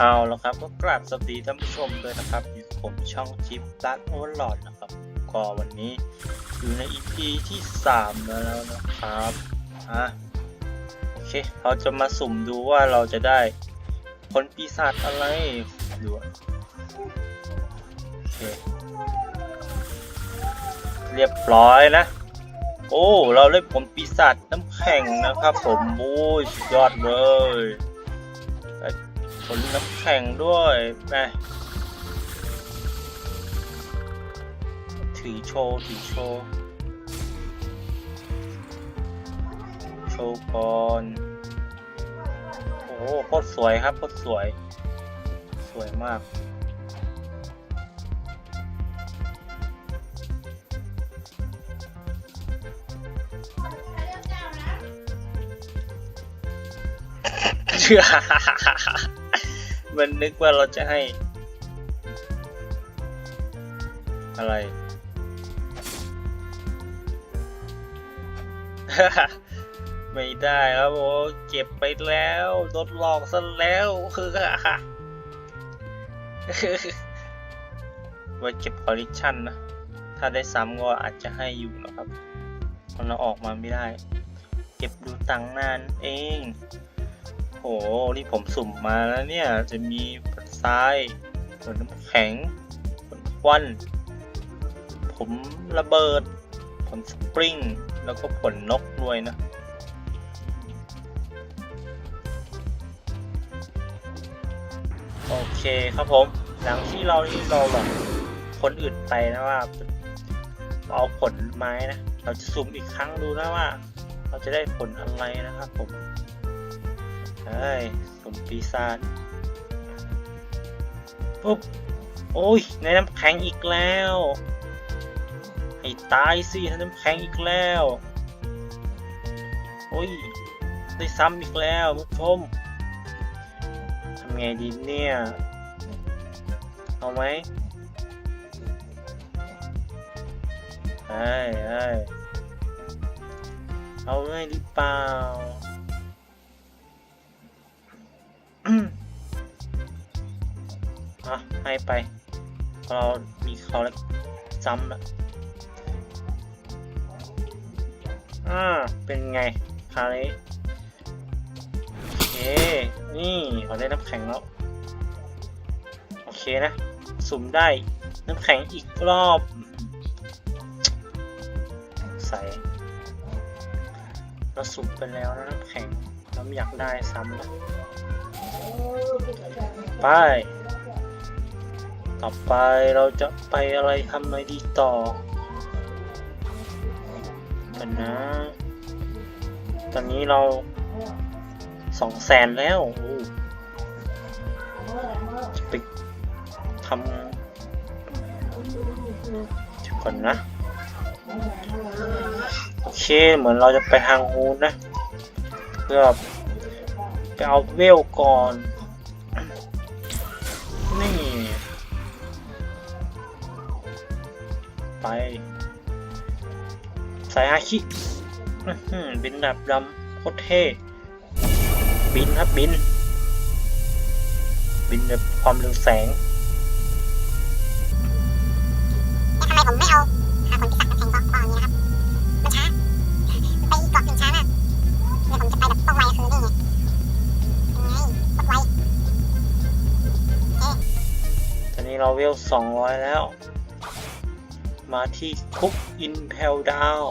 เอาแล้วครับก็กราบสวัสดีท่านผู้ชมด้วยนะครับอยู่ผมช่องจิปตัดโอเวอร์ลอดนะครับก็วันนี้อยู่ใน EP ที่ 3 แล้วนะครับอะโอเค เราจะมาสุ่มดูว่าเราจะได้ผลปีศาจอะไรดูโอเคเรียบร้อยนะ โอ้ เราได้ผลปีศาจน้ำแข็งนะครับผมโอ้ยสุดยอดเลย ผลน้ำแข็งด้วยแม่ถือโชว์ ถือโชว์ โชว์ก่อน โอ้โหโคตรสวยครับโคตรสวย สวยมากเชื่อ มันนึกว่าเราจะให้ อะไร ไม่ได้ครับโอ้เก็บไปแล้วโดนหลอกซะแล้วคือไว้เก็บคอลเลคชันนะ ถ้าได้ซ้ำก็อาจจะให้อยู่นะครับเพราะเราออกมาไม่ได้ เก็บดูตังนานเอง นี่ผมสุ่มมาแล้วเนี่ย จะมีผลทรายผลน้ำแข็งผลควันผมระเบิด ผลสปริง แล้วก็ผลนกด้วยนะ โอเคครับผม หลังที่เรานี่เราแบบคนอื่นไปนะว่า เอาผลไม้นะ เราจะสุ่มอีกครั้งดูนะว่า เราจะได้ผลอะไรนะครับผม เฮ้ยสมปีศาจปุ๊บ โอ้ย ในน้ำแข็งอีกแล้ว ให้ตายสิในน้ำแข็งอีกแล้ว โอ้ย ได้ซ้ำอีกแล้วมุกชมทำไงดีเนี่ย เอาไหมเฮ้ยเฮ้ยเอาไงหรือเปล่า ให้ไปเพราะเรามีเขาแล้วซ้ำละอ่า เป็นไงคราวนี้โอเค นี่เขาได้น้ำแข็งแล้ว โอเคนะ สุ่มได้น้ำแข็งอีกรอบใส่เราสุ่มไปแล้วนะน้ำแข็งเราอยากได้ซ้ำนะไป ต่อไปเราจะไปอะไรทำอะไรดีต่อกันนะ ตอนนี้เราสองแสนแล้วจะไปทำเดี๋ยวก่อนนะ โอเค เหมือนเราจะไปทางฮูนนะ เพื่อไปเอาเวลก่อน ไปสายอาคิอื้อหือบินดับดำโคตรเท่บินครับบิน บินแบบความเร็วแสงทำไมผมไม่เอาหาผลพิศาจน้ำแข็งก็ก็เอาอย่างนี้นะครับ มันช้ามันไปเกาะกึ่งช้ามากเดี๋ยวผมจะไปแบบต้องไวคือนี่ไงยังไงโคตรไวตอนนี้เราเวลสองร้อยแล้ว มาที่คุกอินเพลดาว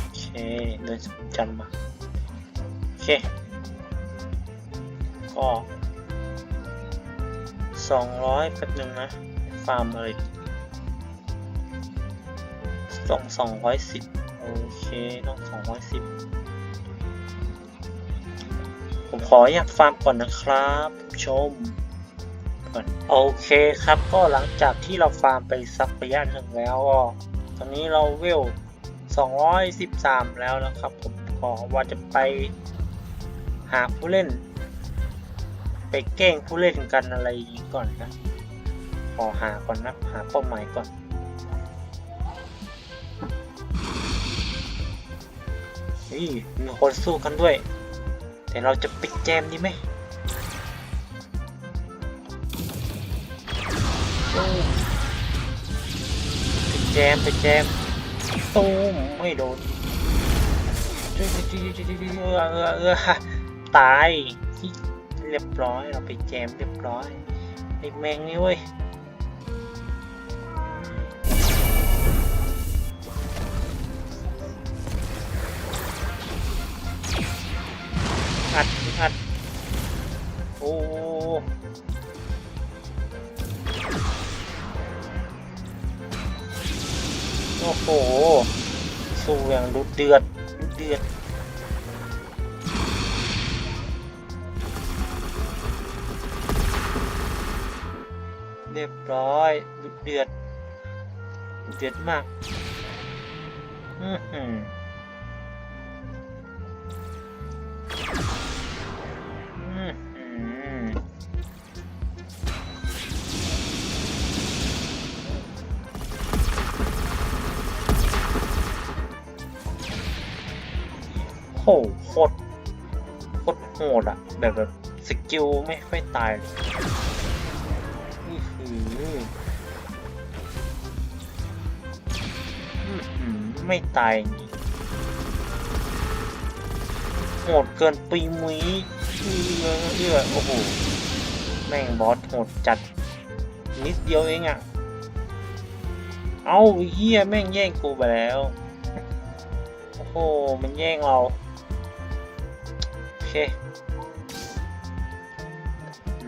โอเคเดินจันมา โอเค ก็สองร้อยแป๊บนึงนะ ฟาร์มอะไรต้องสองร้อยสิบโอเค ต้องสองร้อยสิบผมขออยากฟาร์มก่อนนะครับผู้ชม ก่อนโอเคครับก็หลังจากที่เราฟาร์มไปสักระยะหนึ่งแล้วตอนนี้เราเวล 213 แล้วนะครับผมก็ว่าจะไปหาผู้เล่น ไปแกล้งผู้เล่นกันอะไรอย่างนี้ก่อนนะขอหาก่อนนะหาเป้าหมายก่อนเอนี่มีคนสู้กันด้วย แต่เราจะปิดแจมดีไหม ตูมปิดแจมปิดแจมตูมไม่โดนเออเออเออเออตายเรียบร้อยเราไปแจมเรียบร้อยไอ้แมงนี่เว้ย โอ้โหสู้อย่างดุเดือดดุเดือดเรียบร้อยดุเดือดเดือดมาก อือหือ ดอะแบบแบบสกิลไม่ค่อยตายอือหือไม่ตายโหดเกินปีมุ้ยเอื้อเอื้อโอ้โห แม่งบอสโหดจัด นิดเดียวเองอะ่ะ เอาเฮียแม่งแย่งกูไปแล้ว โอ้โห มันแย่งเรา โอเค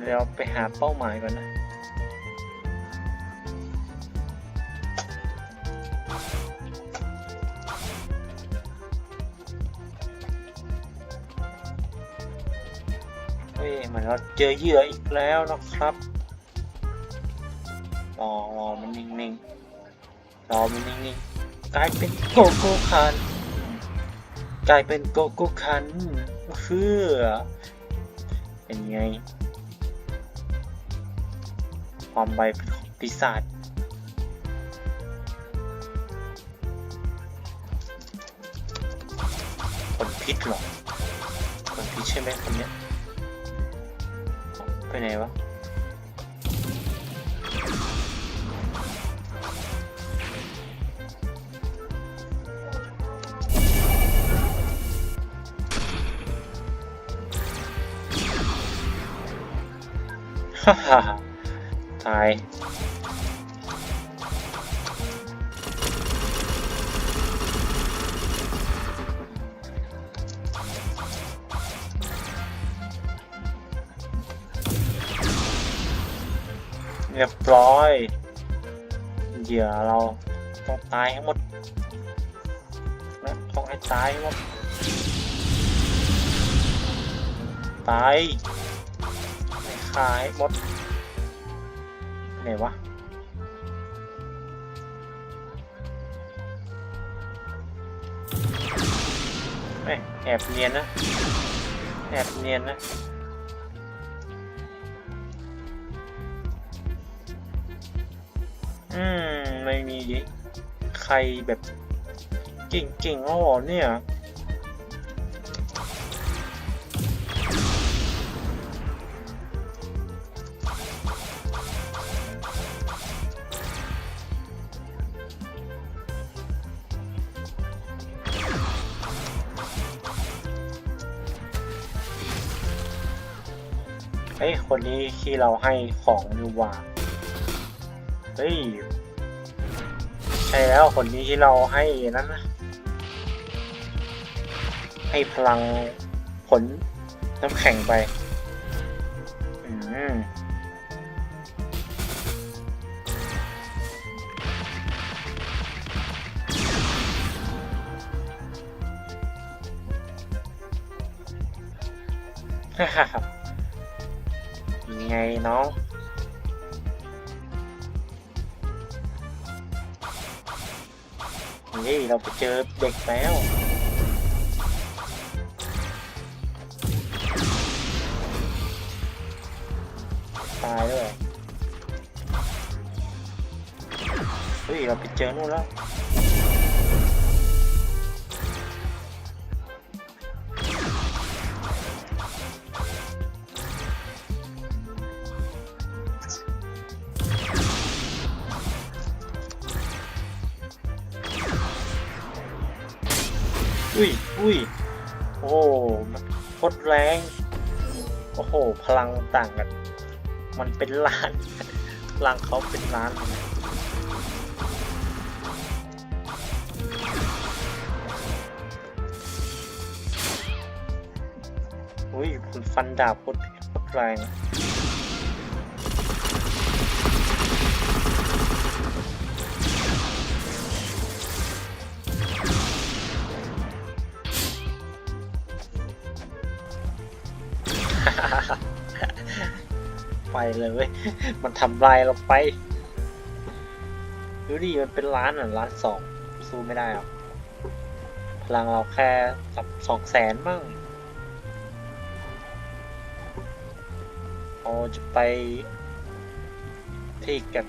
เดี๋ยวไปหาเป้าหมายก่อนนะเฮ้ยเหมือนเราเจอเหยื่ออีกแล้วนะครับรอรอมันนิ่งๆรอมันนิ่งๆกลายเป็นโกโก้คันกลายเป็นโกโก้คันเพื่อเป็นไง ความใบเป็นของปีศาจคนพิษหรอคนพิษใช่ไหมคนเนี้ยไปไหนวะฮ่าฮ่าย เรียบร้อย เหยื่อเราต้องตายให้หมดนะต้องให้ตายให้หมด ตายไม่ฆ่าให้หมด ไหนวะเอ้ยแอบเนียนนะ แอบเนียนนะอืม ไม่มีใครแบบเก่งๆแล้วเหรอเนี่ย เฮ้ย คนนี้ที่เราให้ของนี่หว่าเฮ้ย ใช่แล้วคนนี้ที่เราให้นั้นนะให้พลังผลน้ำแข็งไป อืมฮ่าฮ่า ฮ่ายังไงน้องนี่เราไปเจ อุ้ยอุ้ยโอ้โหมันโคตรแรง โอ้โห พลังต่างกัน มันเป็นล้าน พลังเขาเป็นล้านอุ้ยคุณฟันดาบโคตรโคตรแรง เลยเว้ย มันทำลายเราไป ดูดิ มันเป็นล้านอะล้านสอง สู้ไม่ได้หรอกพลังเราแค่สักสองแสนมั่งเราจะไป ที่กัน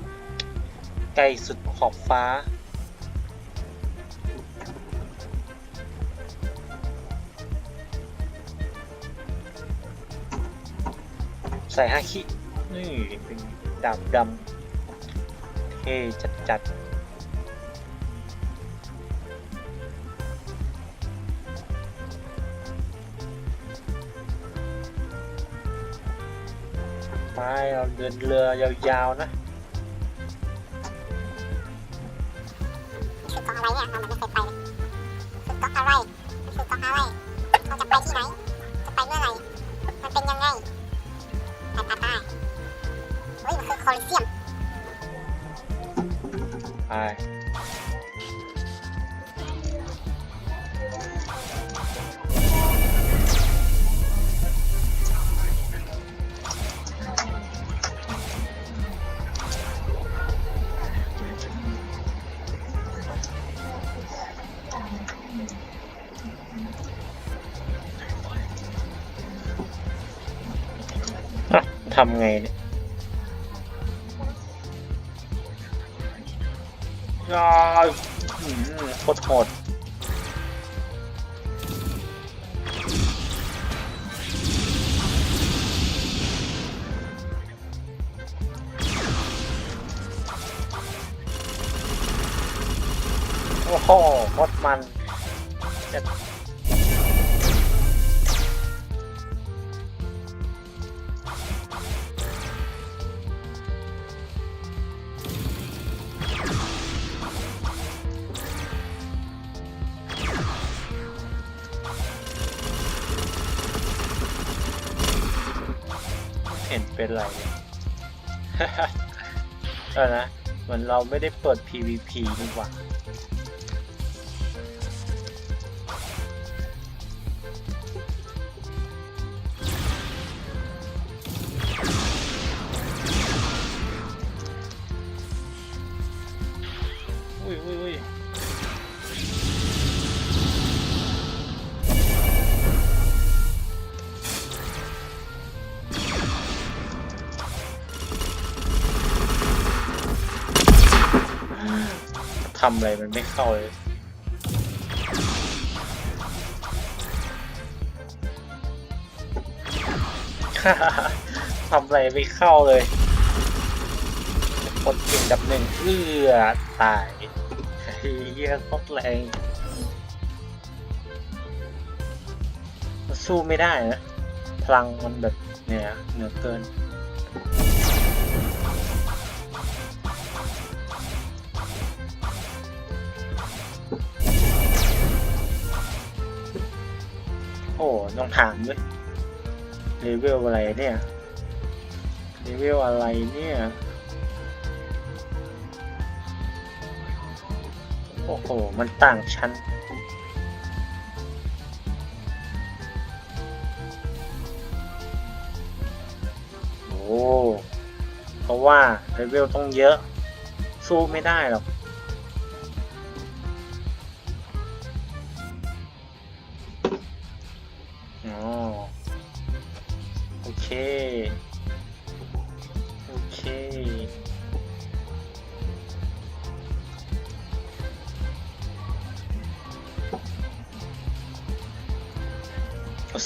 ไกลสุดขอบฟ้าใส่ฮาคิ นี่เป็นดาบดำเท่จัดจัดไปเราเดินเรือยาวๆนะำไงเนี่ยยายอืมโคตรโหดโอ้โหโคตรมัน ใช่นะเหมือนเราไม่ได้เปิด PVP ดีกว่า ทำอะไรมันไม่เข้าเลยทำอะไรไม่เข้าเลยคนเก่งดับหนึ่งเอื้อตายเฮียโคตรแรงสู้ไม่ได้นะ พลังมันแบบเหนือเหนือเกิน โอ้ต้องถามด้วยเลเวลอะไรเนี่ยเลเวลอะไรเนี่ย โอ้โห มันต่างชั้น โอ้ เพราะว่าเลเวลต้องเยอะ สู้ไม่ได้หรอก เคโอเค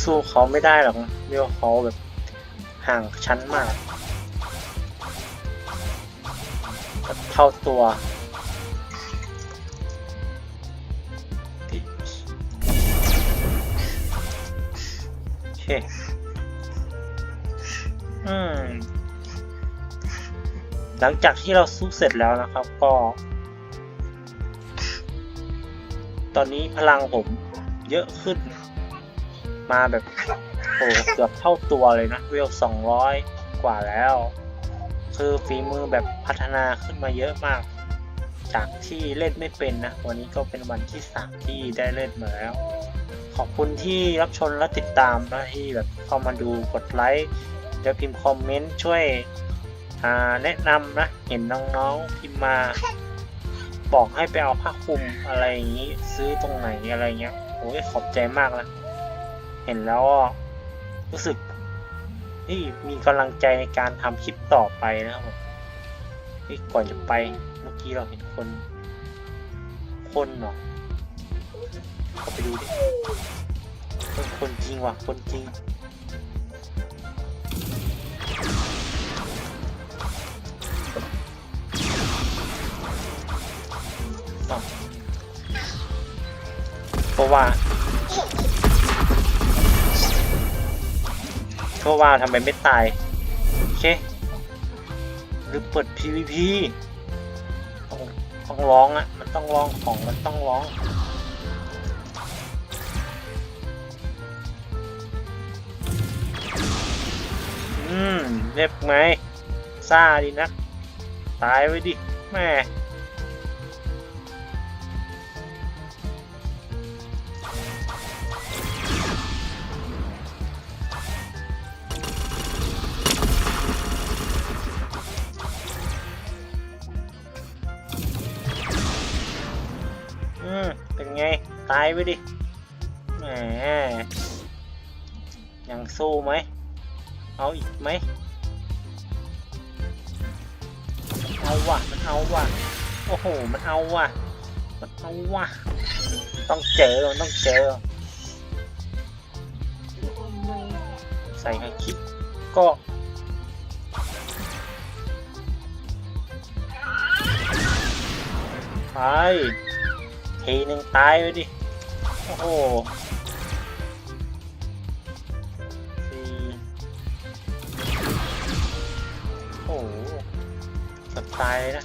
สู้เขาไม่ได้หรอกนะเรียกว่าเขาแบบห่างชั้นมากเท่าตัวเค หลังจากที่เราสู้เสร็จแล้วนะครับก็ ตอนนี้พลังผมเยอะขึ้น มาแบบโอ้เกือบเท่าตัวเลยนะเวลสองร้อยกว่าแล้ว คือฝีมือแบบพัฒนาขึ้นมาเยอะมาก จากที่เล่นไม่เป็นนะ วันนี้ก็เป็นวันที่สามที่ได้เล่นมาแล้ว ขอบคุณที่รับชมและติดตามนะที่แบบเข้ามาดูกดไลค์เดี๋ยวพิมพ์คอมเมนต์ช่วย แนะนำนะเห็นน้องๆพิมพ์มา บอกให้ไปเอาผ้าคลุมอะไรอย่างนี้ ซื้อตรงไหนอะไรเงี้ยโอ้ยขอบใจมากนะเห็นแล้วก็รู้สึกนี่มีกำลังใจในการทำคลิปต่อไปนะครับผมนี่ก่อนจะไปเมื่อกี้เราเห็นคน คนเหรอเข้าไปดูดิคนจริงว่ะคนจริง อ้าเพราะว่าเพราะว่าทำไมไม่ตาย โอเค หรือเปิด PVP ต้องต้องร้องอะมันต้องร้องของมันต้องร้องอืมเรียบไหมซ่าดีนะ ตายไว้ดิแม่ายไปดิแหมยังสู้ไหม เอาอีกไหม เอาว่ะ มันเอาว่ะ โอ้โห มันเอาว่ะ มันเอาว่ะ ต้องเจอ มันต้องเจอ ใส่ให้คลิปก็ไปทีหนึ่งตายไปดิ โอ้โหสี่โอ้โหเกับตายเลยนะ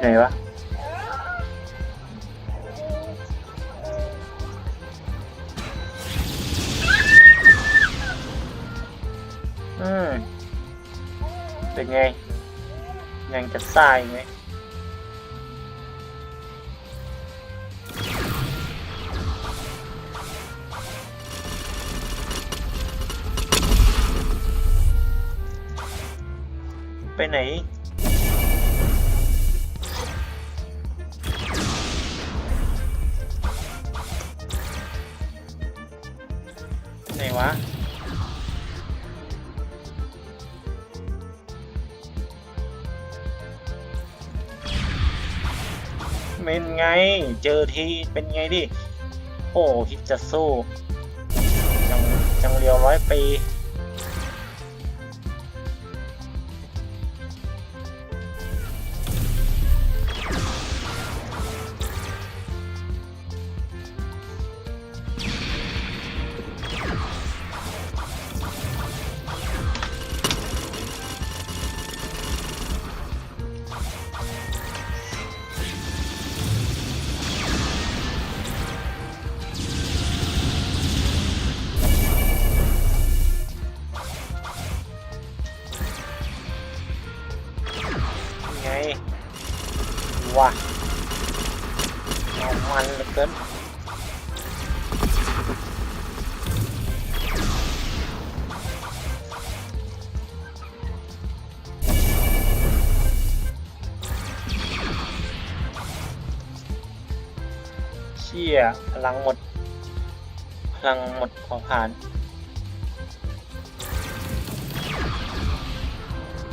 ไงวะอืมเป็นไง ยังจะซ่าอีกไหมไปไหนไหน เป็นไง เจอทีเป็นไงดิ โอ้คิดจะสู้จังจังเรียวร้อยปี ว่ะเอามันเหลือเกินเชี่ยพลังหมด พลังหมดขอผ่าน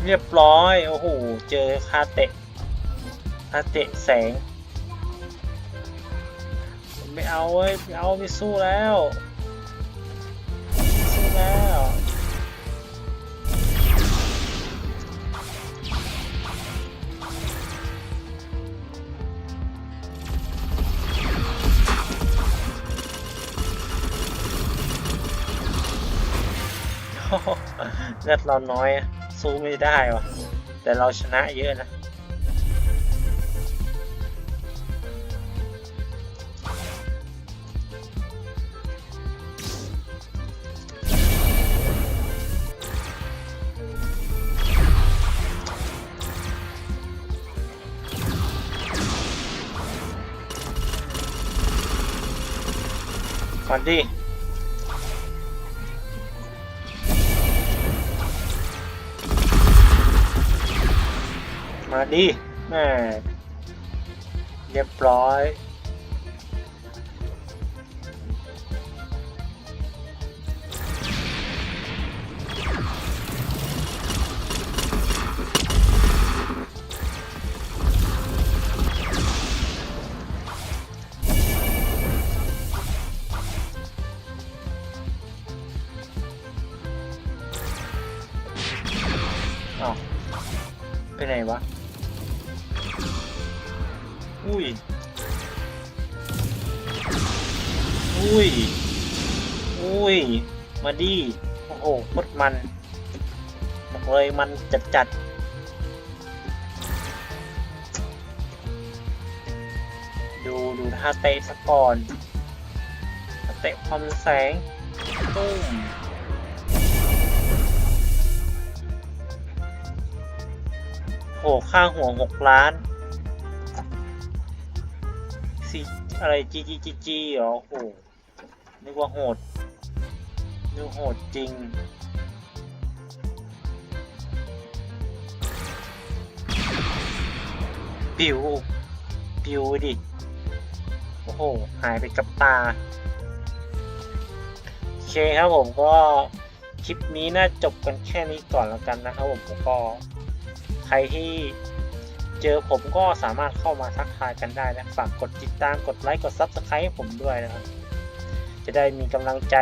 เรียบร้อย โอ้โห เจอคาเตะ ถ้าเตะแสง ไม่เอาเว้ยไม่เอาไม่สู้แล้วสู้แล้วเลือดเราน้อย สู้ไม่ได้วะแต่เราชนะเยอะนะ ดิมาดิแม่เรียบร้อย คตรมันบอกเลยมันจัดจัดดูดูท่าเตะสะก่อนเตะความแสงตุ้มโหค่าหัวหกล้านสิอะไรจีจีจีจีเหรอโหนึกว่าโหดนึกโหดจริง ปิวปิวดิ โอ้โห หายไปกับตา โอเคครับผมก็คลิปนี้น่าจบกันแค่นี้ก่อนแล้วกันนะครับผมผมก็ ใครที่เจอผมก็สามารถเข้ามาทักทายกันได้นะ ฝากกดติดตามกดไลค์กด Subscribe ให้ผมด้วยนะครับ จะได้มีกำลังใจ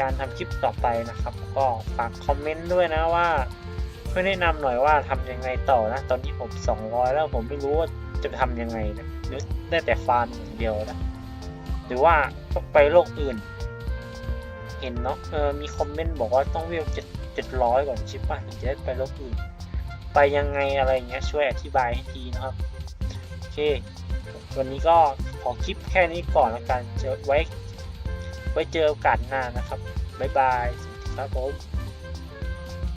การทำคลิปต่อไปนะครับ ก็ฝากคอมเมนต์ด้วยนะว่า ช่วยแนะนำหน่อยว่าทำยังไงต่อนะ ตอนนี้ผม200แล้วผมไม่รู้ว่าจะทำยังไงนะหรือได้แต่ฟาร์มอย่างเดียวนะหรือว่าต้องไปโลกอื่น เห็นเนาะเออมีคอมเมนต์บอกว่าต้องเวลเจ็ดเจ็ดร้อยก่อนใช่ปะถึงจะได้ไปโลกอื่น ไปยังไงอะไรเงี้ยช่วยอธิบายให้ทีนะครับโอเค วันนี้ก็ขอคลิปแค่นี้ก่อนแล้วกันเจอไว้ไว้เจอโอกาสหน้านะครับบ๊ายบายสวัสดีครับผม